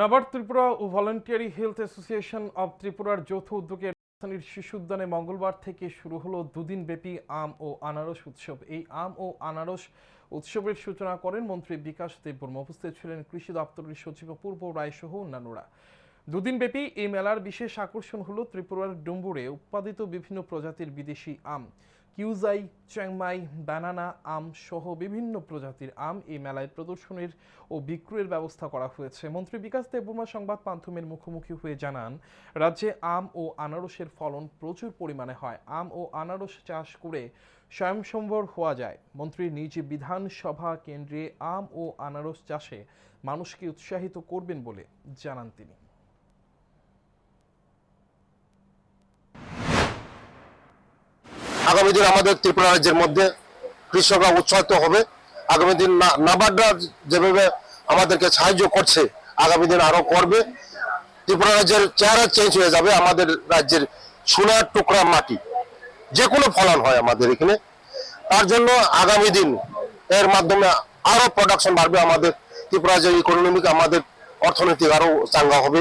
নাবার্ড ত্রিপুরা ও voluntary health association of ত্রিপুরার যৌথ উদ্যোগে রাজধানীর শিশু উদ্যানে মঙ্গলবার থেকে শুরু হলো দুদিন ব্যাপী আম ও আনারস উৎসব। এই আম ও আনারস উৎসবের সূচনা করেন মন্ত্রী বিকাশ দেববর্মা। উপস্থিত ছিলেন কৃষি দপ্তরের সচিব পূর্ব রায় সহ অন্যান্যরা। দুদিন ব্যাপী এই মেলার বিশেষ আকর্ষণ হলো ত্রিপুরার ডুম্বুরে উৎপাদিত বিভিন্ন প্রজাতির বিদেশি আম। কিউজাই চ্যাংমাই ব্যানানা আম সহ বিভিন্ন প্রজাতির আম এই মেলায় প্রদর্শনীর ও বিক্রয়ের ব্যবস্থা করা হয়েছে। মন্ত্রী বিকাশ দেববর্মা সংবাদ মাধ্যমের মুখোমুখি হয়ে জানান, রাজ্যে আম ও আনারসের ফলন প্রচুর পরিমাণে হয়। আম ও আনারস চাষ করে স্বয়ংসম্বর হওয়া যায়। মন্ত্রী নিজ বিধানসভা কেন্দ্রে আম ও আনারস চাষে মানুষকে উৎসাহিত করবেন বলে জানান তিনি। আগামী দিন আমাদের ত্রিপুরা রাজ্যের মধ্যে কৃষকরা উৎসাহিত হবে। আগামী দিন নাবার্ডরা যেভাবে আমাদেরকে সাহায্য করছে, আগামী দিন আরও করবে। ত্রিপুরা রাজ্যের চেহারা চেঞ্জ হয়ে যাবে আমাদের রাজ্যের সোনার টুকরা মাটি। যে কোনো ফলন হয় আমাদের এখানে। তার জন্য আগামী দিন এর মাধ্যমে আরও প্রোডাকশন বাড়বে আমাদের ত্রিপুরা রাজ্যের ইকোনমিক আমাদের অর্থনৈতিক আরও চাঙ্গা হবে।